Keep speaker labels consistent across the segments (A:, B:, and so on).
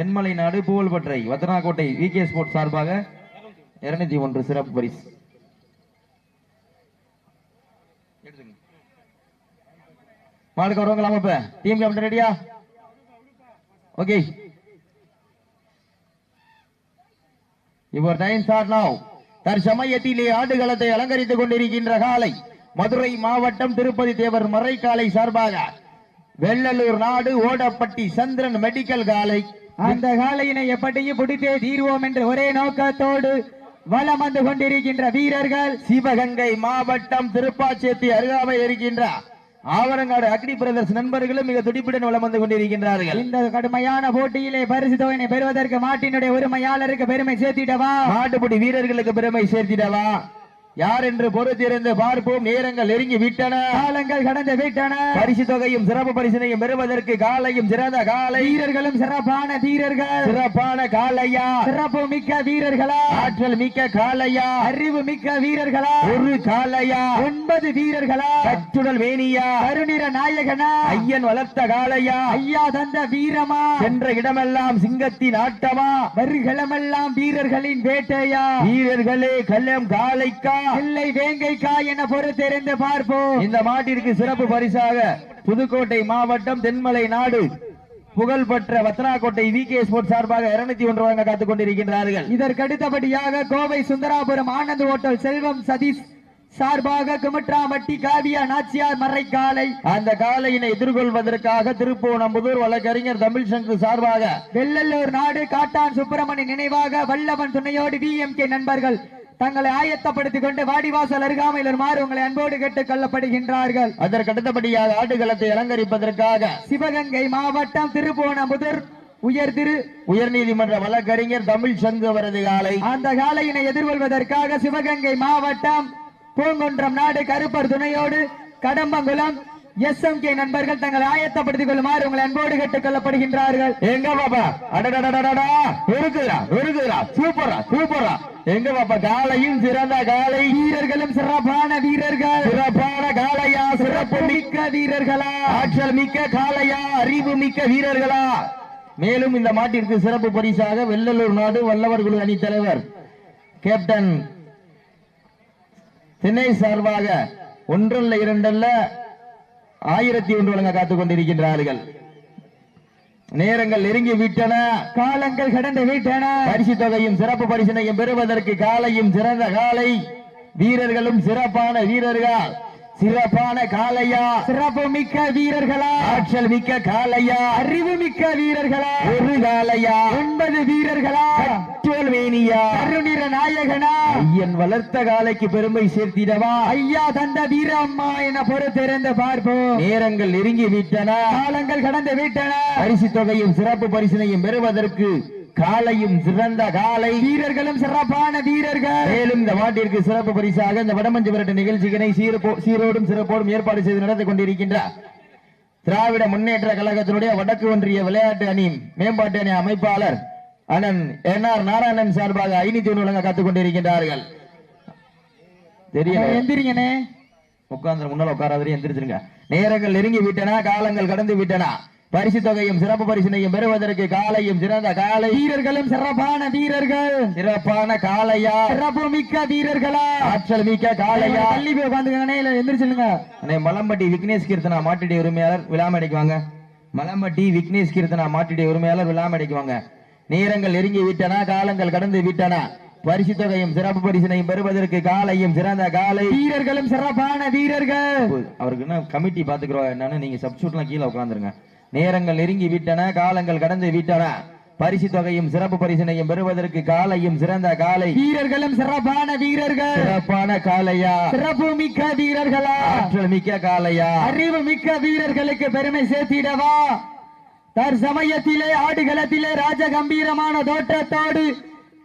A: தென்மலை நாடு புகழ்பற்றை Vathanakottai V K sports சார்பாக இருநூத்தி ஒன்று சிறப்பு பரிசு. மாடுக்கு வருவாங்களாமா இப்ப டீம் கேப்டன் ரெடியா ஓகே இவர் டைம் ஸ்டார்ட் நவ் தற்சமயத்திலே ஆடுகளத்தை அலங்கரித்துக் கொண்டிருக்கின்ற காலை மதுரை மாவட்டம் திருப்பதி தேவர் மறைக்காலை சார்பாக. வெள்ளலூர் நாடு ஓடப்பட்டி சந்திரன் மெடிக்கல் காலை
B: அந்த காலையினை எப்படியும் பிடித்தே தீர்வோம் என்ற ஒரே நோக்கத்தோடு வலம் வந்து கொண்டிருக்கின்ற வீரர்கள்
A: சிவகங்கை மாவட்டம் திருப்பாச்சேத்தி அருகாமையில் இருக்கின்ற ஆவரங்காடு அக்னி பிரதர்ஸ் நண்பர்களும் மிக துடிப்புடன் வலம் வந்து கொண்டிருக்கின்றார்கள்.
B: இந்த கடுமையான போட்டியிலே பரிசு தொகையினை பெறுவதற்கு மாட்டினுடைய உரிமையாளருக்கு பெருமை சேர்த்திடவா?
A: மாட்டுப்பிடி வீரர்களுக்கு பெருமை சேர்த்திடவா? யார் என்று பொறுத்திருந்து பார்ப்போம். நேரங்கள் நெருங்கி விட்டன.
B: காலங்கள் கடந்து விட்டன.
A: பரிசு தொகையும் சிறப்பு பரிசினையும் பெறுவதற்கு காலையும் சிறந்த காலை.
B: வீரர்களும் சிறப்பான வீரர்கள்.
A: சிறப்பான காலையா?
B: சிறப்பு மிக்க வீரர்களா?
A: ஆற்றல் மிக்க காலையா?
B: அறிவு மிக்க வீரர்களா?
A: ஒரு காலையா?
B: ஒன்பது வீரர்களா?
A: கச்சுடல் வேணியா
B: கருநிற நாயகனா?
A: ஐயன் வளர்த்த காலையா?
B: ஐயா தந்த வீரமா?
A: சென்ற இடமெல்லாம் சிங்கத்தின் ஆட்டமா?
B: வருகளமெல்லாம் வீரர்களின் வேட்டையா?
A: வீரர்களே கல்லம் காலைக்கா
B: இல்லை வேங்கைக்கா என பொறுத்திருந்து பார்ப்போம்.
A: இந்த மாட்டிற்கு சிறப்பு பரிசாக புதுக்கோட்டை மாவட்டம் தென்மலை நாடு. புகழ்பெற்ற வத்தனாக்கோட்டை வி கே ஸ்போர்ட்ஸ் சார்பாக இருநூத்தி ஒன்று வழங்க காத்துக் கொண்டிருக்கின்றார்கள்.
B: இதற்கு அடுத்தபடியாக கோவை சுந்தராபுரம் ஆனந்த் ஹோட்டல் செல்வம் சதீஷ் சார்பாக குமட்ராமட்டி காவியா நாச்சியார் மறைக்காலை.
A: அந்த காலையினை எதிர்கொள்வதற்காக திருப்பூணம்புதூர் வழக்கறிஞர் தமிழ் சங்கு சார்பாக
B: வெள்ளல்லூர் நாடு காட்டான் சுப்பிரமணி நினைவாக வல்லவன் துணையோடு விஎம்கே நண்பர்கள் தங்களை ஆயத்தப்படுத்திக் கொண்டு வாடிவாசல் அருகாமையில் வருமாறு உங்களை அன்போடு கேட்டுக் கொள்ளப்படுகின்றார்கள்.
A: அதற்கு அடுத்தபடியாக அலங்கரிப்பதற்காக
B: சிவகங்கை மாவட்டம் திருப்போணமுதூர் உயர் திரு
A: உயர்நீதிமன்ற வழக்கறிஞர் தமிழ் சங்கு அவரது காலை.
B: அந்த காலையினை எதிர்கொள்வதற்காக சிவகங்கை மாவட்டம் பூங்குன்றம் நாடு கருப்பர் துணையோடு கடம்பங்குளம் எஸ் எம் கே நண்பர்கள் தங்களை ஆயத்தப்படுத்திக் கொள்ளுமாறு உங்களை அன்போடு கேட்டுக் கொள்ளப்படுகின்றார்கள்.
A: எங்க பாப்பா? அடடடடடடா இருக்குதுடா இருக்குதுடா சூப்பரா சூப்பரா எங்க பாப்பா? காலையும் சிறந்த காலை
B: வீரர்களும் சிறப்பான வீரர்கள்.
A: சிறப்பான காலையா சிறப்பு மிக்க
B: வீரர்களா?
A: ஆற்றல் மிக்க காளையா அறிவு மிக்க வீரர்களா? மேலும் இந்த மாட்டிற்கு சிறப்பு பரிசாக வெள்ளலூர் நாடு வல்லவர் குழு அணி தலைவர் கேப்டன் சென்னை சார்பாக ஒன்றல்ல இரண்டல்ல ஆயிரத்தி ஒன்று வழங்க காத்துக் கொண்டிருக்கின்றார்கள். நேரங்கள் நெருங்கி விட்டன.
B: காலங்கள் கடந்து விட்டன.
A: பரிசு தொகையும் சிறப்பு பரிசினையும் பெறுவதற்கு காலையும் சிறந்த காலை. வீரர்களும் சிறப்பான வீரர்கள். சிறப்பான காளையா.
B: சிறப்பு மிக்க வீரர்களா.
A: ஆற்றல் மிக்க காளையா.
B: அறிவு மிக்க வீரர்களா.
A: ஒரு காளையா.
B: ஒன்பது வீரர்களா.
A: வேணியா
B: கருநிற நாயகனா.
A: ஐயன் வளர்த்த காலைக்கு பெருமை சேர்த்திடவா.
B: ஐயா தந்த வீரம்மா என பொறுத்திருந்து பார்ப்போம்.
A: நேரங்கள் நெருங்கி விட்டன
B: காலங்கள் கடந்து விட்டன.
A: பரிசு தொகையும் சிறப்பு பரிசினையும் பெறுவதற்கு காலையும் சிறந்த காலை
B: வீரர்களும் சிறப்பான வீரர்கள்.
A: மேலும் இந்த மாட்டிற்கு சிறப்பு பரிசாக இந்த வடமஞ்சு விரட்டு நிகழ்ச்சிகளை சீரோடும் சிறப்போடும் ஏற்பாடு செய்து நடந்து கொண்டிருக்கின்ற திராவிட முன்னேற்ற கழகத்தினுடைய வடக்கு ஒன்றிய விளையாட்டு அணி மேம்பாட்டு அணி அமைப்பாளர் அண்ணன் என் ஆர் நாராயணன் சார்பாக ஐநூத்தி ஒன்று வழங்க காத்துக் கொண்டிருக்கின்றார்கள். தெரியல.
B: எந்திரிங்கனே
A: உட்கார்ந்து முன்னால உட்காராதே எந்திரிச்சிருங்க. நேரங்கள் நெருங்கி விட்டன காலங்கள் கடந்து விட்டன. பரிசு தொகையும் சிறப்பு பரிசினையும் பெறுவதற்கு காலையும் சிறந்த காலை.
B: வீரர்களும் சிறப்பான வீரர்கள்.
A: சிறப்பான காளையா.
B: சிறப்பு மிக்க வீரர்களா.
A: ஆற்றல் மிக்க காளையா.
B: தள்ளி போய் உட்காந்துக்கணே இல்ல எந்திரிச்சிருங்க
A: அண்ணே மலம்பட்டி விக்னேஷ் கீர்த்தனா மாட்டுடி உரிமையாளர் விழாமடைக்கு வாங்க. மலம்பட்டி விக்னேஷ் கீர்த்தனா மாட்டுடி உரிமையாளர் விழாமடைக்கு வாங்க. நேரங்கள் நெருங்கி விட்டன காலங்கள் கடந்து விட்டன. பரிசு தொகையும் சிறப்பு பரிசினையும் பெறுவதற்கு காலையும் சிறந்த காலை.
B: வீரர்களும் சிறப்பான வீரர்கள்.
A: அவருக்கு என்ன கமிட்டி பாத்துக்கிறோம் என்னன்னு நீங்க சப்ஸ்டியூட்லாம் கீழே உட்காந்துருங்க நேரங்கள் நெருங்கி விட்டன காலங்கள் கடந்து விட்டன. பரிசு தொகையும் சிறப்பு பரிசினையும் பெறுவதற்கு காலையும் சிறந்த காலை.
B: வீரர்களும் சிறப்பான வீரர்கள்.
A: சிறப்பான காளையா
B: சிறப்பு மிக்க வீரர்களா?
A: ஆற்றல் மிக்க காளையா
B: அறிவு மிக்க வீரர்களுக்கு பெருமை சேர்த்திடவா? தற்சமயத்திலே ஆடுகளத்திலே ராஜ கம்பீரமான தோற்றத்தோடு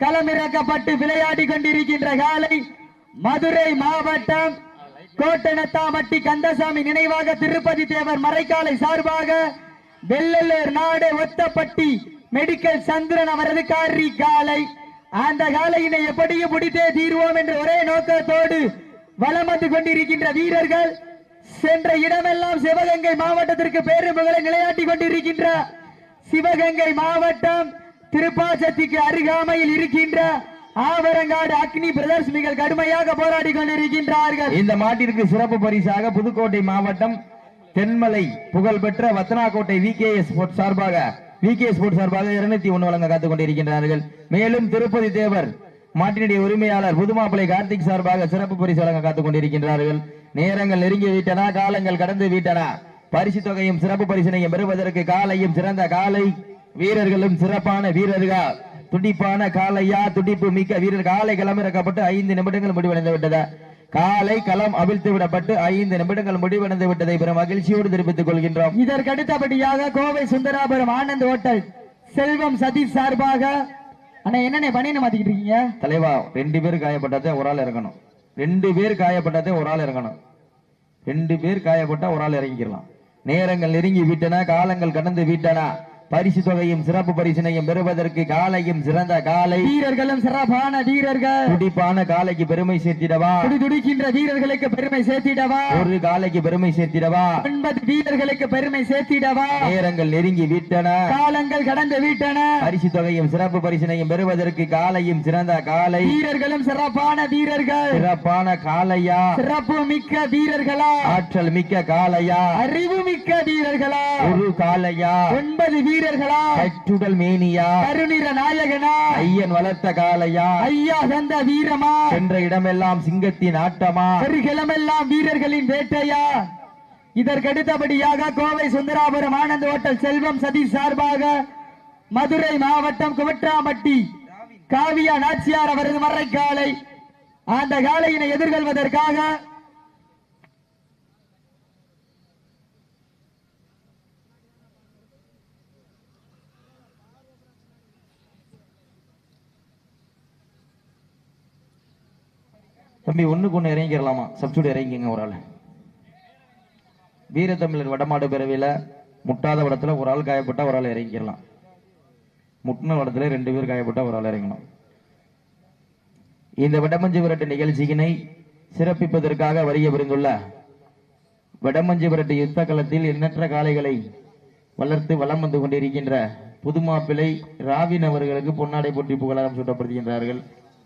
B: களமிறக்கப்பட்டு விளையாடி கொண்டிருக்கின்ற காலை மதுரை மாவட்டம் கோட்டனத்தாமட்டி கந்தசாமி நினைவாக திருப்பதி தேவர் மறைக்காலை சார்பாக வெள்ளலூர் நாடு ஒத்தப்பட்டி மெடிக்கல் சந்திரன் அவரது காரி காலை. அந்த காலையினை எப்படியும் முடித்தே தீர்வோம் என்ற ஒரே நோக்கத்தோடு வலம் வந்து கொண்டிருக்கின்ற வீரர்கள் சென்ற இடமெல்லாம் சிவகங்கை மாவட்டத்திற்கு பேரும்புகளை நிலையாட்டி கொண்டிருக்கின்ற சிவகங்கை மாவட்டம் திருப்பாசத்திக்கு அருகாமையில் இருக்கின்ற ஆவரங்காடு அக்னி பிரதர்ஸ் மிக கடுமையாக போராடி கொண்டிருக்கின்றார்கள்.
A: இந்த மாட்டிற்கு சிறப்பு பரிசாக புதுக்கோட்டை மாவட்டம் தென்மலை புகழ்பெற்ற வத்தனாக்கோட்டை வி கே எஸ் சார்பாக வி கே ஸ்போர்ட் சார்பாக இருநூத்தி ஒன்று வழங்க காத்துக் கொண்டிருக்கின்றார்கள். மேலும் திருப்பதி தேவர் மாட்டினுடைய உரிமையாளர் புதுமாப்பிளை கார்த்திக் சார்பாக சிறப்பு பரிசு வழங்க காத்துக் கொண்டிருக்கின்றார்கள். நேரங்கள் நெருங்கி விட்டன காலங்கள் கடந்து விட்டன. பரிசு தொகையும் சிறப்பு பரிசனையும் பெறுவதற்கு காலையும் சிறந்த காலை வீரர்களும் சிறப்பான வீரர்கள். துடிப்பான காலையா துடிப்பு மிக்க வீரர். காலை கிளம்பிறக்கப்பட்டு ஐந்து நிமிடங்கள் முடிவடைந்து விட்டது. காலை களம் அவிழ்த்து விடப்பட்டு ஐந்து நிமிடங்கள் முடிவடைந்து விட்டதை பெரும் மகிழ்ச்சியோடு தெரிவித்துக் கொள்கின்றோம்.
B: இதற்கு அடுத்தபடியாக கோவை சுந்தராபுரம் ஆனந்த் ஹோட்டல் செல்வம் சதீஷ் சார்பாக. அண்ணா என்னண்ணே பண்ணின்னு மாத்திக்கிட்டு இருக்கீங்க?
A: தலைவா ரெண்டு பேர் காயப்பட்டதே ஒரு ஆள் இறங்கணும். ரெண்டு பேர் காயப்பட்டதே ஒரு ஆள் இறங்கணும். ரெண்டு பேர் காயப்பட்டா ஒரு ஆள் இறங்கிக்கலாம். நேரங்கள் நெருங்கி விட்டன காலங்கள் கடந்து விட்டன. பரிசு தொகையும் சிறப்பு பரிசினையும் பெறுவதற்கு காலையும் சிறந்த காலை.
B: வீரர்களும் சிறப்பான வீரர்கள்.
A: துடிப்பான காலைக்கு பெருமை சேர்த்திடவா?
B: துடி துடிக்கின்ற வீரர்களுக்கு பெருமை சேர்த்திடவா?
A: ஒரு காலைக்கு பெருமை சேர்த்திடவா?
B: ஒன்பது வீரர்களுக்கு பெருமை சேர்த்திடவா?
A: நேரங்கள் நெருங்கி விட்டன.
B: காலங்கள் கடந்து விட்டன.
A: பரிசு தொகையும் சிறப்பு பரிசினையும் பெறுவதற்கு காலையும் சிறந்த காலை.
B: வீரர்களும் சிறப்பான வீரர்கள்.
A: சிறப்பான காலையா?
B: சிறப்பு மிக்க வீரர்களா?
A: ஆற்றல் மிக்க காலையா?
B: அறிவு மிக்க வீரர்களா?
A: ஒரு காலையா?
B: ஒன்பது வீரர்களா?
A: கட்டுடல் மேனியா
B: கருநிற நாயகனா?
A: ஐயன் வளர்த்த காலையா
B: ஐயா தந்த வீரமா?
A: சென்ற இடமெல்லாம் சிங்கத்தின் ஆட்டமா?
B: ஒரு கிழமெல்லாம் வீரர்களின் வேட்டையா? இதற்கு அடுத்தபடியாக கோவை சுந்தராபுரம் ஆனந்த் ஹோட்டல் செல்வம் சதீஷ் சார்பாக மதுரை மாவட்டம் குவற்றாம்பட்டி காவியா நாச்சியார் அவரது மறைக்காலை. அந்த காலையினை எதிர்கொள்வதற்காக
A: தம்பி ஒன்றுக்கு ஒன்று இறங்கிக்கிறலாமா சப்ஸ்டியூட் இறங்கிங்க ஒரு ஆள். வீரத்தமிழர் வடமாடு பிறவியில் முட்டாத வடத்துல ஒரு ஆள் காயப்பட்டா ஒரு ஆள் இறங்கிடலாம் முட்டின வடத்தில் ரெண்டு பேர் காயப்பட்டால் ஒரு ஆள் இறங்கணும் இந்த வடமஞ்சு விரட்டு நிகழ்ச்சியினை சிறப்பிப்பதற்காக வருகை புரிந்துள்ள வடமஞ்சு விரட்டு யுத்த களத்தில் எண்ணற்ற காளைகளை வளர்த்து வலம் வந்து கொண்டிருக்கின்ற புதுமாப்பிள்ளை ராவின் அவர்களுக்கு பொன்னாடை போட்டி புகழாரம் சூட்டப்படுத்துகின்றார்கள்.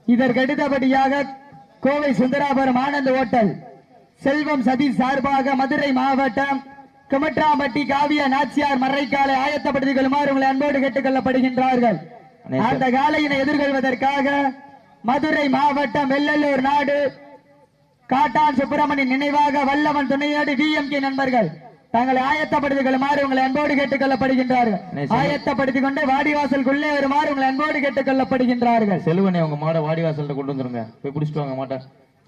B: இதற்கடுத்தபடியாக கோவை சுந்தராபுரம் ஆனந்த் ஹோட்டல். செல்வம் சதீஷ் சார்பாக மதுரை மாவட்டம் குமட்டாம்பட்டி காவியா நாச்சியார் மறைக்காலை ஆயத்தப்படுத்திக் கொள்ளுமாறு உங்களை அன்போடு கேட்டுக் கொள்ளப்படுகின்றார்கள்
A: அனைத்து-
B: அந்த காலையினை எதிர்கொள்வதற்காக மதுரை மாவட்டம் வெள்ளலூர் நாடு. காட்டான் சுப்பிரமணியன் நினைவாக வல்லவன் துணையோடு விஎம்கே நண்பர்கள். தங்களை ஆயத்தப்படுத்திக் கொள்ளுமாறு உங்களை அன்போடு கேட்டுக் கொள்ளப்படுகின்றார்கள். ஆயத்தப்படுத்திக் கொண்டு வாடிவாசலுக்குள்ளே வருமாறு உங்களை அன்போடு கேட்டுக் கொள்ளப்படுகின்றார்கள்.
A: செல்வனை உங்க மாடை வாடிவாசல்ல கொண்டு வந்துருங்க. போய் பிடிச்சிட்டு வாங்க மாட்டை.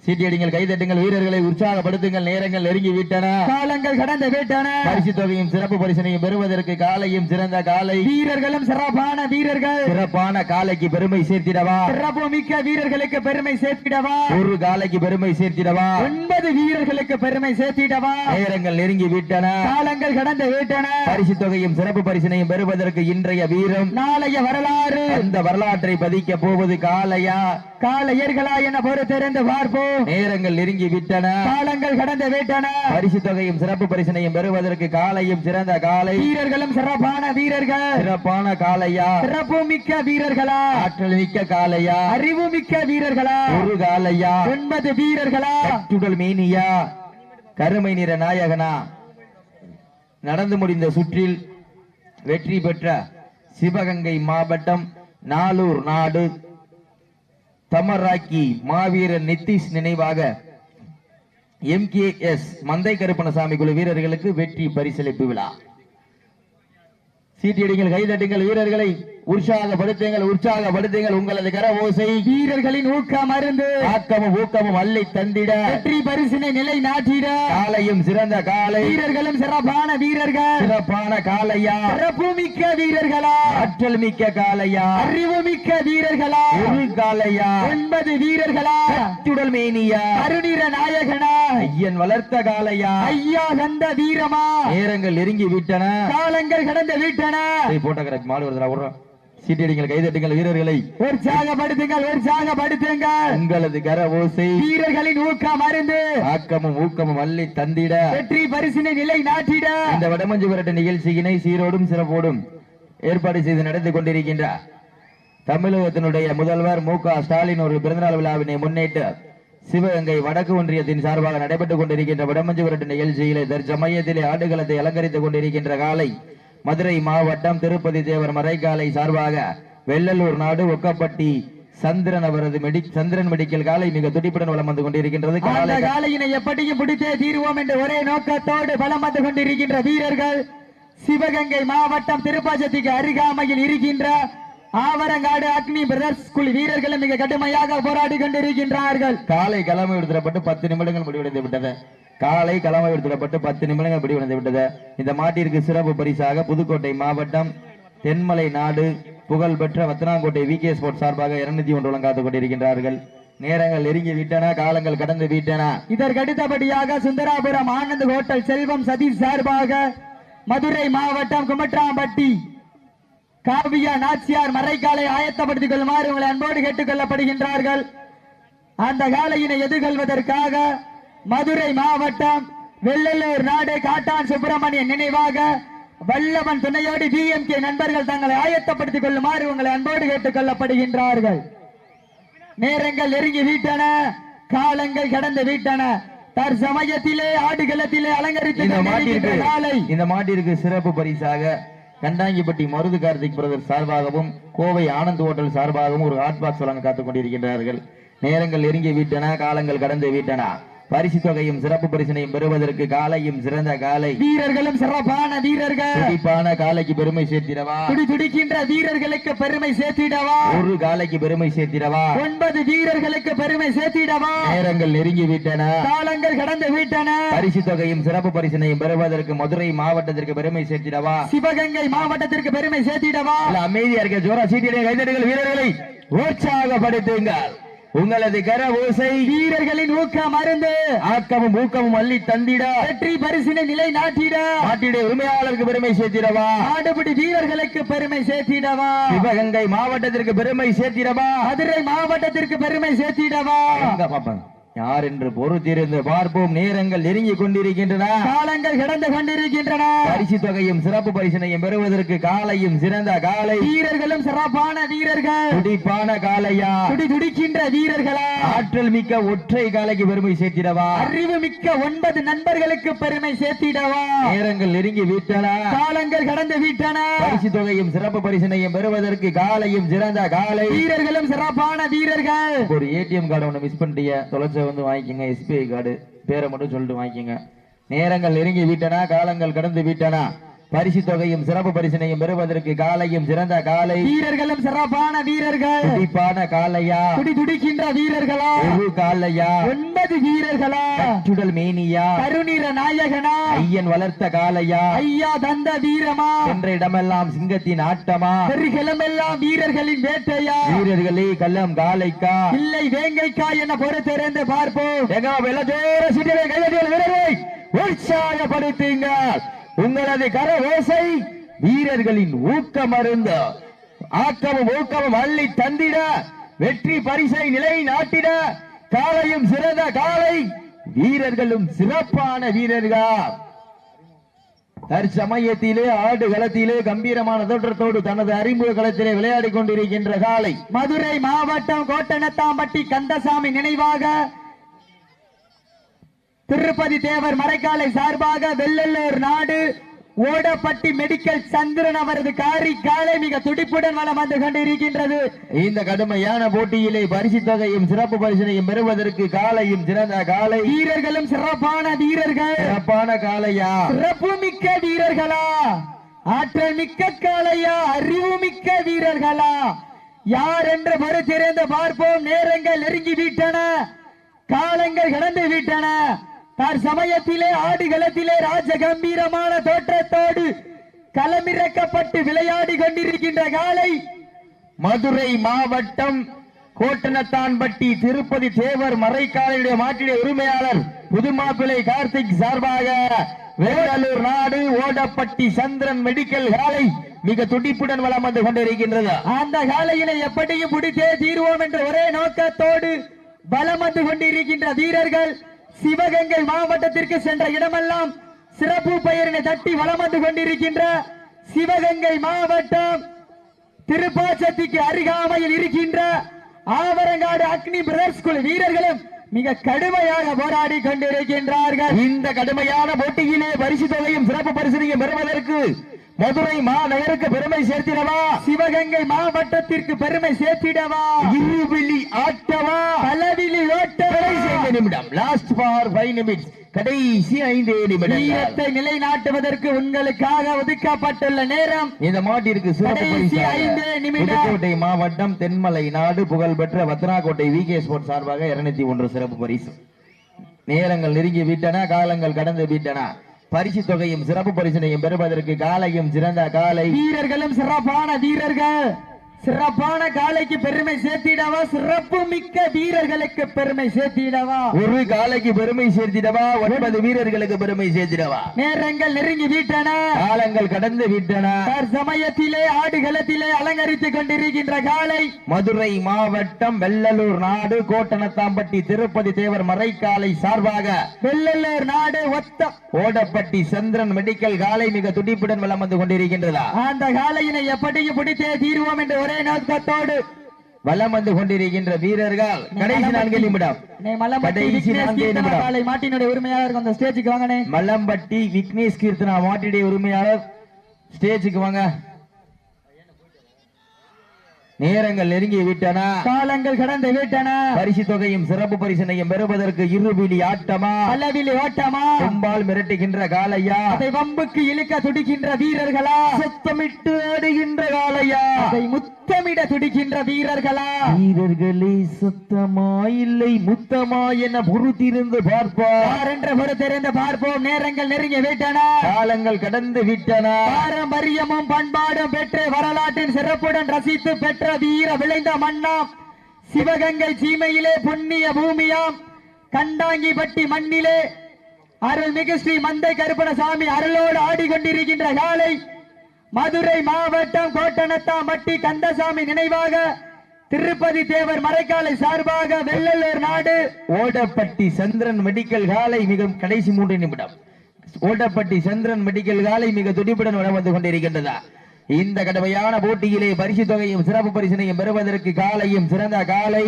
A: சீட்டி அடிங்கள் கைதட்டுங்கள் வீரர்களை உற்சாகப்படுத்துங்கள் நேரங்கள் நெருங்கி விட்டன
B: காலங்கள் கடந்து விட்டன.
A: பரிசு தொகையும் சிறப்பு பரிசனையும் பெறுவதற்கு காலையும் சிறந்த காலை.
B: வீரர்களும் சிறப்பான வீரர்கள்.
A: சிறப்பான காலைக்கு பெருமை சேர்த்திடவா?
B: சிறப்பு மிக்க வீரர்களுக்கு பெருமை சேர்த்திடவா?
A: ஒரு காலைக்கு பெருமை சேர்த்திடவா?
B: ஒன்பது வீரர்களுக்கு பெருமை சேர்த்திடவா?
A: நேரங்கள் நெருங்கி விட்டன
B: காலங்கள் கடந்து விட்டன.
A: பரிசு தொகையும் சிறப்பு பரிசனையும் பெறுவதற்கு இன்றைய வீரம்.
B: நாளைய வரலாறு.
A: அந்த வரலாற்றை பதிக்க போவது காலையா?
B: காலையர்களா என பொறுத்திருந்து பார்ப்போம்.
A: நேரங்கள் நெருங்கி விட்டன
B: காலங்கள் கடந்து விட்டன.
A: பரிசு தொகையும் சிறப்பு பரிசனையும் பெறுவதற்கு காலையும் சிறந்த காலை.
B: வீரர்களும் சிறப்பான வீரர்கள்.
A: சிறப்பான காலையா?
B: சிறப்பு மிக்க வீரர்களா?
A: ஆற்றல் மிக்க காலையா?
B: அறிவு மிக்க வீரர்களா?
A: ஒரு காலையா?
B: ஒன்பது வீரர்களா?
A: சுடல் மீனியா? கருமை நிற நாயகனா? நடந்து முடிந்த சுற்றில் வெற்றி பெற்ற சிவகங்கை மாவட்டம் நாளூர் நாடு. தமராக்கி மாவீரர் நிதிஷ் நினைவாக எம் கே எஸ் மந்தை கருப்பணசாமி குழு வீரர்களுக்கு வெற்றி பரிசளிப்பு விழா. சீட்டியடிங்கள் கைதட்டுங்கள் வீரர்களை உற்சாகப்படுத்துங்கள் உற்சாகப்படுத்துங்கள் உங்களது கர ஓசை
B: வீரர்களின் ஊக்கம் அருந்து.
A: ஆக்கமும் ஊக்கமும் அள்ளி தந்திட.
B: வெற்றி பரிசினை நிலை நாட்டிட.
A: காலையும் சிறந்த காலை.
B: வீரர்களும் சிறப்பான வீரர்கள்.
A: சிறப்பான காலையா.
B: சிறப்பு மிக்க வீரர்களா.
A: ஆற்றல் மிக்க காலையா.
B: அறிவு மிக்க வீரர்களா.
A: ஒரு காலையா.
B: ஒன்பது வீரர்களா.
A: சுடல் மேனியா.
B: அருணிர நாயகனா.
A: ஐயன் வளர்த்த காலையா.
B: ஐயா தந்த வீரமா.
A: நேரங்கள் நெருங்கி விட்டன.
B: காலங்கள் கடந்து விட்டன.
A: ஏய், போட்ட கரெக்ட் மாடு வருதுடா விடுறோம் சீட்டியடிங்கள் கைதட்டுங்கள் வீரர்களை.
B: உற்சாகப்படுத்துங்கள் உற்சாகப்படுத்துங்கள்.
A: உங்களது கர ஓசை
B: வீரர்களின் ஊக்கம் அருந்து
A: ஆக்கமும் ஊக்கமும் அள்ளி தந்திட.
B: வெற்றி பரிசினை நிலை நாட்டிட.
A: இந்த வடமஞ்சு விரட்டு நிகழ்ச்சியினை சீரோடும் சிறப்போடும் ஏற்பாடு செய்து நடந்து கொண்டிருக்கின்ற தமிழகத்தினுடைய முதல்வர் மு க ஸ்டாலின் ஒரு பிறந்தநாள் விழாவினை முன்னிட்டு சிவகங்கை வடக்கு ஒன்றியத்தின் சார்பாக நடைபெற்றுக் கொண்டிருக்கின்ற வடமஞ்சு விரட்டு நிகழ்ச்சியிலே தற்சமயத்திலே ஆடுகளத்தை அலங்கரித்துக் கொண்டிருக்கின்ற காலை மதுரை மாவட்டம் திருப்பதி தேவர் மறைக்காலை சார்பாக வெள்ளலூர் நாடு ஒக்கப்பட்டி சந்திரன் அவரது மெடி சந்திரன் மெடிக்கல் காலை மிக துடிப்புடன் வலம் வந்து கொண்டிருக்கின்றது.
B: காலையினை எப்படியும் பிடித்தே தீர்வோம் என்ற ஒரே நோக்கத்தோடு பலம் வந்து கொண்டிருக்கின்ற வீரர்கள் சிவகங்கை மாவட்டம் திருப்பாச்சத்திக்கு அருகாமையில் இருக்கின்ற ஆவரங்காடு அக்னி பிரதர்ஸ் குழு வீரர்களும் மிக கடுமையாக போராடி கொண்டிருக்கின்றார்கள்.
A: காலை கிழமை எடுத்துடப்பட்டு பத்து நிமிடங்கள் முடிவடைந்து விட்டது. காலை கிழமை எடுத்துடப்பட்டு பத்து நிமிடங்கள் முடிவடைந்து விட்டது. இந்த மாட்டிற்கு சிறப்பு பரிசாக புதுக்கோட்டை மாவட்டம் தென்மலை நாடு புகழ்பெற்ற வத்தனாங்கோட்டை வி கே ஸ்போர்ட்ஸ் சார்பாக இருநூத்தி ஒன்று வழங்காத்துக் கொண்டிருக்கின்றார்கள். நேரங்கள் நெருங்கி விட்டன காலங்கள் கடந்து விட்டன.
B: இதற்கு அடுத்தபடியாக சுந்தராபுரம் ஆனந்த் ஹோட்டல் செல்வம் சதீஷ் சார்பாக மதுரை மாவட்டம் குமட்ராம்பட்டி காவியா நாச்சியார் மறைக்காலை ஆயத்தப்படுத்திக் கொள்ளுமாறு உங்களை அன்போடு கேட்டுக் கொள்ளப்படுகின்றார்கள் அந்த காலையினை எதிர்கொள்வதற்காக மதுரை மாவட்டம் வெள்ளலூர் நாடு காட்டான் சுப்பிரமணியன் நினைவாக வல்லவன் துணையோடு டிஎம்கே நண்பர்கள் தங்களை ஆயத்தப்படுத்திக் கொள்ளுமாறு உங்களை அன்போடு கேட்டுக் கொள்ளப்படுகின்றார்கள் நேரங்கள் நெருங்கி விட்டன காலங்கள் கடந்து விட்டன. தற்சமயத்திலே ஆடுகளத்திலே அலங்கரித்து
A: இந்த மாட்டிற்கு சிறப்பு பரிசாக கண்டாங்கிப்பட்டி மருது கார்த்திக் பிரதர் சார்பாகவும் கோவை ஆனந்த் ஹோட்டல் சார்பாகவும் ஒரு ஹாட் பாக்ஸ் வழங்க காத்துக் கொண்டிருக்கின்றார்கள். நேரங்கள் நெருங்கி விட்டன காலங்கள் கடந்து விட்டன. பரிசு தொகையும் சிறப்பு பரிசினையும் பெறுவதற்கு காலையும் சிறந்த காலை.
B: வீரர்களும் சிறப்பான வீரர்கள்.
A: துடிப்பான காலைக்கு பெருமை சேர்த்திடவா?
B: துடி துடிக்கின்ற வீரர்களுக்கு பெருமை சேர்த்திடவா?
A: ஒரு காலைக்கு பெருமை சேர்த்திடவா?
B: ஒன்பது வீரர்களுக்கு பெருமை சேர்த்திடவா?
A: நேரங்கள் நெருங்கி விட்டன.
B: காலங்கள் கடந்து விட்டன.
A: பரிசு தொகையும் சிறப்பு பரிசினையும் பெறுவதற்கு மதுரை மாவட்டத்திற்கு பெருமை சேர்த்திடவா?
B: சிவகங்கை மாவட்டத்திற்கு பெருமை சேர்த்திடவா?
A: அமைதியா இருக்க ஜோரா சீட்டிலே கைதட்டுங்கள் வீரர்களை. உற்சாகப்படுத்துங்கள். உங்களது கர ஓசை
B: வீரர்களின் ஊக்கம் அருந்து.
A: ஆக்கமும் ஊக்கமும் அள்ளி தந்திட.
B: வெற்றி பரிசினை நிலை நாட்டிட
A: நாட்டிடைய உரிமையாளருக்கு பெருமை சேர்த்திடவா?
B: ஆடுபிடி வீரர்களுக்கு பெருமை சேர்த்திடவா?
A: சிவகங்கை மாவட்டத்திற்கு பெருமை சேர்த்திடவா?
B: மதுரை மாவட்டத்திற்கு பெருமை சேர்த்திடவா?
A: பாப்போம் யார் என்று பொறுத்திருந்து பார்ப்போம். நேரங்கள் நெருங்கி கொண்டிருக்கின்றன.
B: காலங்கள் கடந்து கொண்டிருக்கின்றன.
A: பரிசு தொகையும் சிறப்பு பரிசினையும் பெறுவதற்கு காலையும் சிறந்த காலை.
B: வீரர்களும் சிறப்பான வீரர்கள்.
A: துடிப்பான காலையா?
B: துடி துடிக்கின்ற வீரர்களா?
A: ஆற்றல் மிக்க ஒற்றை காலைக்கு பெருமை சேர்த்திடவா?
B: அறிவு மிக்க ஒன்பது நண்பர்களுக்கு பெருமை சேர்த்திடவா?
A: நேரங்கள் நெருங்கி விட்டன.
B: காலங்கள் கடந்து விட்டன.
A: பரிசு தொகையும் சிறப்பு பரிசினையும் பெறுவதற்கு காலையும் சிறந்த காலை.
B: வீரர்களும் சிறப்பான வீரர்கள்.
A: ஒரு ஏடிஎம் கார்டு ஒன்று மிஸ் பண்ணிட்டீங்க தொலைச்ச வந்து வாங்கிக்கோங்க எஸ்பிஐ கார்டு பேரை மட்டும் சொல்லிட்டு வாங்கிக்கோங்க. நேரங்கள் நெருங்கி விட்டன காலங்கள் கடந்து விட்டன. பரிசு தொகையும் சிறப்பு பரிசினையும் பெறுவதற்கு காலையும் சிறந்த காலை.
B: வீரர்களும் சிறப்பான வீரர்கள்.
A: துடிப்பான காலையா
B: துடி துடிக்கின்ற வீரர்களா?
A: ஒரு காலையா
B: ஒன்பது வீரர்களா
A: சுடல் மேனியா
B: கருநிற நாயகனா.
A: ஐயன் வளர்த்த காலையா
B: ஐயா தந்த வீரமா.
A: என்ற இடமெல்லாம் சிங்கத்தின் ஆட்டமா.
B: பெருகிழமெல்லாம் வீரர்களின் வேட்டையா.
A: வீரர்களே கள்ளம் காலைக்கா
B: இல்லை வேங்கைக்கா என பொறுத்திருந்து பார்ப்போம்.
A: எங்க வீரரை உற்சாகப்படுத்துங்கள் உங்களது கர ஓசை வீரர்களின் ஊக்கம் அருந்த ஆக்கமும் ஊக்கமும் அள்ளி தந்திட வெற்றி பரிசை நிலை நாட்டிட காலையும் சிறந்த காலை வீரர்களும் சிறப்பான வீரர்கள். தற்சமயத்திலே ஆடு களத்திலே கம்பீரமான தோற்றத்தோடு தனது அறிமுக களத்திலே விளையாடிக் கொண்டிருக்கின்ற காலை
B: மதுரை மாவட்டம் கோட்டனத்தாம்பட்டி கந்தசாமி நினைவாக திருப்பதி தேவர் மறைக்காலை சார்பாக வெள்ளல்லூர் நாடு ஓடப்பட்டி மெடிக்கல் சந்திரன் அவரது காரி காலை மிக துடிப்புடன் வலம் வந்து கொண்டிருக்கின்றது.
A: இந்த கடுமையான போட்டியிலே பரிசு தொகையும் சிறப்பு பரிசினையும் பெறுவதற்கு காலையும் சிறந்த காலை.
B: வீரர்களும் சிறப்பான வீரர்கள்.
A: சிறப்பான காலையா?
B: சிறப்பு மிக்க வீரர்களா? ஆற்றல் மிக்க காளையா அறிவு மிக்க வீரர்களா? யார் என்று பொறுத்திருந்து பார்ப்போம். நேரங்கள் நெருங்கி விட்டன. காலங்கள் கடந்து விட்டன. தற்சமயத்திலே ஆடுகளத்திலே ராஜ கம்பீரமான தோற்றத்தோடு களமிறக்கப்பட்டு விளையாடி கொண்டிருக்கின்ற காலை
A: மதுரை மாவட்டம் கோட்டனத்தான்பட்டி திருப்பதி தேவர் மறைக்காலையுடைய மாற்றிய உரிமையாளர் புதுமாப்பிள்ளை கார்த்திக் சார்பாக வேலூர் நாடு ஓடப்பட்டி சந்திரன் மெடிக்கல் காலை மிக துடிப்புடன் வளம் வந்து கொண்டிருக்கின்றது.
B: அந்த காலையினை எப்படியும் பிடித்தே தீர்வோம் என்ற ஒரே நோக்கத்தோடு பலம் வந்து கொண்டிருக்கின்ற வீரர்கள் சிவகங்கை மாவட்டத்திற்கு சென்ற இடமெல்லாம் சிறப்பு பெயரினை தட்டி வளம் வந்து கொண்டிருக்கின்ற சிவகங்கை மாவட்டம் திருப்பாச்சத்திக்கு அருகாமையில் இருக்கின்ற ஆவரங்காடு அக்னி பிரதர்ஸ் குழு வீரர்களும் மிக கடுமையாக போராடி கொண்டிருக்கின்றார்கள்.
A: இந்த கடுமையான போட்டியிலே பரிசு தொகையும் சிறப்பு பரிசனையும் பெறுவதற்கு மதுரை மாநகருக்கு பெருமை சேர்த்திடவா?
B: சிவகங்கை மாவட்டத்திற்கு பெருமை சேர்த்திடவா?
A: இருவிழி ஆட்டவா?
B: பலவிலி
A: கடைசி
B: ஓட்ட
A: ஐந்து நிமிடம். லாஸ்ட் ஃபார் ஃபைவ் நிமிட்ஸ் கடைசி ஐந்து நிமிடம்
B: வீரத்தை நிலைநாட்டுவதற்கு உங்களுக்காக ஒதுக்கப்பட்டுள்ள நேரம்.
A: இந்த மாட்டிற்கு
B: கடைசி ஐந்து நிமிடம்.
A: புதுக்கோட்டை மாவட்டம் தென்மலை நாடு புகழ்பெற்ற வத்தனாக்கோட்டை வி கே ஸ்போர்ட்ஸ் சார்பாக இருநூத்தி ஒன்று சிறப்பு பரிசு. நேரங்கள் நெருங்கி விட்டன காலங்கள் கடந்து விட்டன. பரிசு தொகையும் சிறப்பு பரிசினையும் பெறுவதற்கு காலையும் சிறந்த காலை
B: வீரர்களும் சிறப்பான வீரர்கள். சிறப்பான காலைக்கு பெருமை சேர்த்திடவா? சிறப்பு மிக்க வீரர்களுக்கு பெருமை சேர்த்திடவா?
A: ஒரு காலைக்கு பெருமை சேர்த்திடவா? ஒன்பது வீரர்களுக்கு பெருமை சேர்த்திடவா?
B: நேரங்கள் நெருங்கி விட்டன.
A: காலங்கள் கடந்து விட்டன.
B: சமயத்திலே ஆடுகளத்திலே அலங்கரித்துக் கொண்டிருக்கின்ற காலை
A: மதுரை மாவட்டம் வெள்ளலூர் நாடு கோட்டனத்தாம்பட்டி திருப்பதி தேவர் மறைக்காலை சார்பாக
B: வெள்ளலூர் நாடு ஒத்த
A: ஓடப்பட்டி சந்திரன் மெடிக்கல் காலை மிக துடிப்புடன் வலம் வந்து கொண்டிருக்கின்றதா?
B: அந்த காலையினை எப்படியும் பிடித்தே தீர்வோம் என்ற ஒரே நோக்கத்தோடு
A: வலம் வந்து கொண்டிருக்கின்ற வீரர்கள் கடைசி நான்கு நிமிடம். கடைசி
B: விக்னேஷ்
A: நான்கே
B: கீர்த்தனா
A: நிமிடம்.
B: மாட்டினுடைய உரிமையாளர் அந்த ஸ்டேஜுக்கு வாங்கனே
A: மல்லம்பட்டி விக்னேஷ் கீர்த்தனா மாட்டிடைய உரிமையாளர் ஸ்டேஜுக்கு வாங்க. நேரங்கள் நெருங்கி விட்டன.
B: காலங்கள் கடந்து விட்டன.
A: பரிசு தொகையும் சிறப்பு பரிசனையும் பெறுவதற்கு இருபிடி ஆட்டமா?
B: அளவில் ஓட்டமா?
A: கொம்பால் மிரட்டுகின்ற காலையா
B: அதை வம்புக்கு இழுக்க துடிக்கின்ற வீரர்களா?
A: சத்தமிட்டு ஆடுகின்ற காலையா
B: அதை முத்தமிட துடிக்கின்ற வீரர்களா?
A: வீரர்களே சத்தமா இல்லை முத்தமா என பொறுத்திருந்து பார்ப்பார்
B: யார் என்ற பொறுத்திருந்து பார்ப்போம்? நேரங்கள் நெருங்கி விட்டன.
A: காலங்கள் கடந்து விட்டன.
B: பாரம்பரியமும் பண்பாடும் பெற்று வரலாற்றின் சிறப்புடன் ரசித்து பெற்ற வீர விளைந்த மண்ணாம் சிவகங்கை சீமையிலே புண்ணிய பூமியாம். கண்டாங்கிப்பட்டி மண்ணிலே அருள்மிகு ஸ்ரீ மந்தை கருப்பணசாமி அருளோடு ஆடிக்கொண்டிருக்கின்ற காலை மதுரை மாவட்டம் கோட்டனத்தாம்பட்டி கந்தசாமி நினைவாக திருப்பதி தேவர் மறைக்காலை சார்பாக வெள்ளலூர் நாடு.
A: ஓடப்பட்டி சந்திரன் மெடிக்கல் காலை மிக கடைசி மூன்று நிமிடம். ஓடப்பட்டி சந்திரன் மெடிக்கல் காலை மிக துடிப்புடன் வர வந்து கொண்டிருக்கின்றதா? இந்த கடுமையான போட்டியிலே பரிசு தொகையும் சிறப்பு பரிசனையும் பெறுவதற்கு காலையும் சிறந்த காலை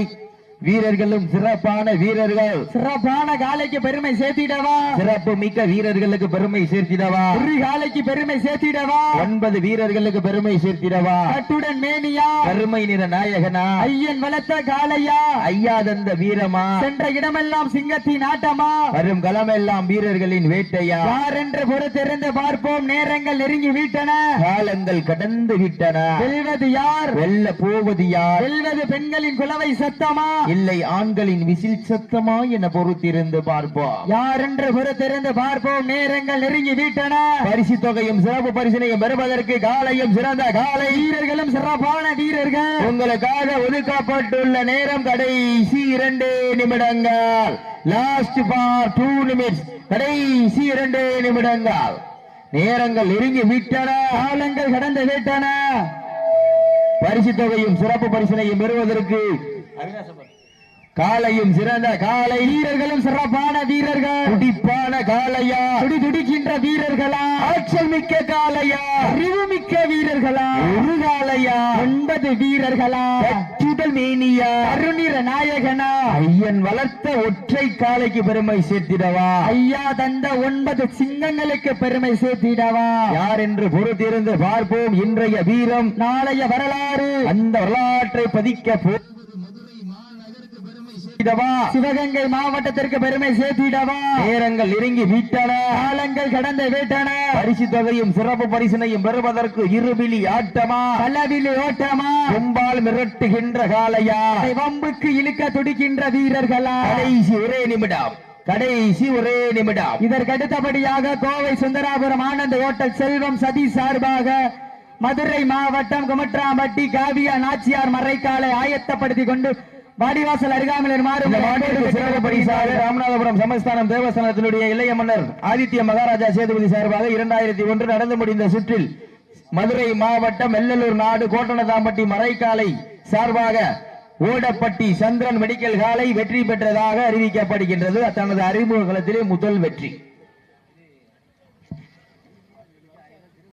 A: வீரர்களும் சிறப்பான வீரர்கள்.
B: சிறப்பான காலைக்கு பெருமை சேர்த்திடவா?
A: சிறப்பு மிக்க வீரர்களுக்கு பெருமை சேர்த்திடவா?
B: ஒரு காலைக்கு பெருமை சேர்த்திடவா?
A: ஒன்பது வீரர்களுக்கு பெருமை சேர்த்திடவா?
B: கட்டுடன் மேனியா?
A: கருமை நிற நாயகனா?
B: ஐயன் வளர்த்த காளையா?
A: ஐயா தந்த வீரமா?
B: சென்ற இடமெல்லாம் சிங்கத்தின் ஆட்டமா?
A: வரும் களமெல்லாம் வீரர்களின் வேட்டையா?
B: யார் என்று பொறுத்திருந்து பார்ப்போம். நேரங்கள் நெருங்கி விட்டன.
A: காலங்கள் கடந்து விட்டன.
B: வெல்வது யார்?
A: வெல்ல போவது யார்?
B: வெல்வது பெண்களின் குலவை சத்தமா?
A: இல்லை ஆண்களின் விசில் சத்தமா என பொறுத்திருந்து பார்ப்போம்.
B: யார் என்று பொறுத்திருந்து பார்ப்போம் நேரங்கள் நெருங்கி விட்டன.
A: பரிசு தொகையும் சிறப்பு பரிசினையும் பெறுவதற்கு காலையும் சிறந்த காலை.
B: வீரர்களும் சிறப்பான வீரர்கள்.
A: உங்களுக்காக ஒதுக்கப்பட்டுள்ள நேரம் கடைசி இரண்டு நிமிடங்கள். லாஸ்ட் ஃபார் டூ நிமிட்ஸ் கடைசி இரண்டு நிமிடங்கள். நேரங்கள் நெருங்கி விட்டன.
B: காலங்கள் கடந்து விட்டன.
A: பரிசு தொகையும் சிறப்பு பரிசினையும் பெறுவதற்கு காலையும் சிறந்த காலை
B: வீரர்களும் சிறப்பான வீரர்கள்.
A: துடிப்பான காலையா
B: துடி துடிக்கின்ற வீரர்களா?
A: ஆற்றல் மிக்க காலையா
B: அறிவுமிக்க வீரர்களா?
A: ஒரு காலையா
B: ஒன்பது வீரர்களா?
A: கட்டுதல் மேனியா?
B: அருணிர நாயகனா?
A: ஐயன் வளர்த்த ஒற்றை காலைக்கு பெருமை சேர்த்திடவா?
B: ஐயா தந்த ஒன்பது சிங்கங்களுக்கு பெருமை சேர்த்திடவா?
A: யார் என்று பொறுத்திருந்து பார்ப்போம் இன்றைய வீரம்.
B: நாளைய வரலாறு.
A: அந்த வரலாற்றை பதிக்க போ- சேர்த்திடவா?
B: சிவகங்கை மாவட்டத்திற்கு பெருமை சேர்த்திடவா?
A: நேரங்கள் நெருங்கி விட்டன.
B: காலங்கள் கடந்து விட்டன.
A: பரிசு தொகையும் சிறப்பு பரிசினையும் பெறுவதற்கு இருபிலி ஆட்டமா?
B: பலவிலி ஓட்டமா?
A: கொம்பால் மிரட்டுகின்ற காலையா
B: வம்புக்கு இழுக்க துடிக்கின்ற வீரர்களா?
A: கடைசி ஒரே நிமிடம். கடைசி ஒரே நிமிடம்.
B: இதற்கு அடுத்தபடியாக கோவை சுந்தராபுரம் ஆனந்த ஓட்டல் செல்வம் சதி சார்பாக மதுரை மாவட்டம் குமட்ராம்பட்டி காவியா நாச்சியார் மறைக்காலை ஆயத்தப்படுத்திக் கொண்டு
A: சிறப்பு பரிசாக ராமநாதபுரம் சமஸ்தானம் தேவஸ்தானத்தினுடைய இளைய மன்னர் ஆதித்ய மகாராஜா சேதுபதி சார்பாக இரண்டாயிரத்தி ஒன்று நடந்து முடிந்த சுற்றில் மதுரை மாவட்டம் வெள்ளலூர் நாடு கோட்டனதாம்பட்டி மறைக்காலை சார்பாக ஓடப்பட்டி சந்திரன் மெடிக்கல் காலை வெற்றி பெற்றதாக அறிவிக்கப்படுகின்றது. தனது அறிமுக களத்திலே முதல் வெற்றி.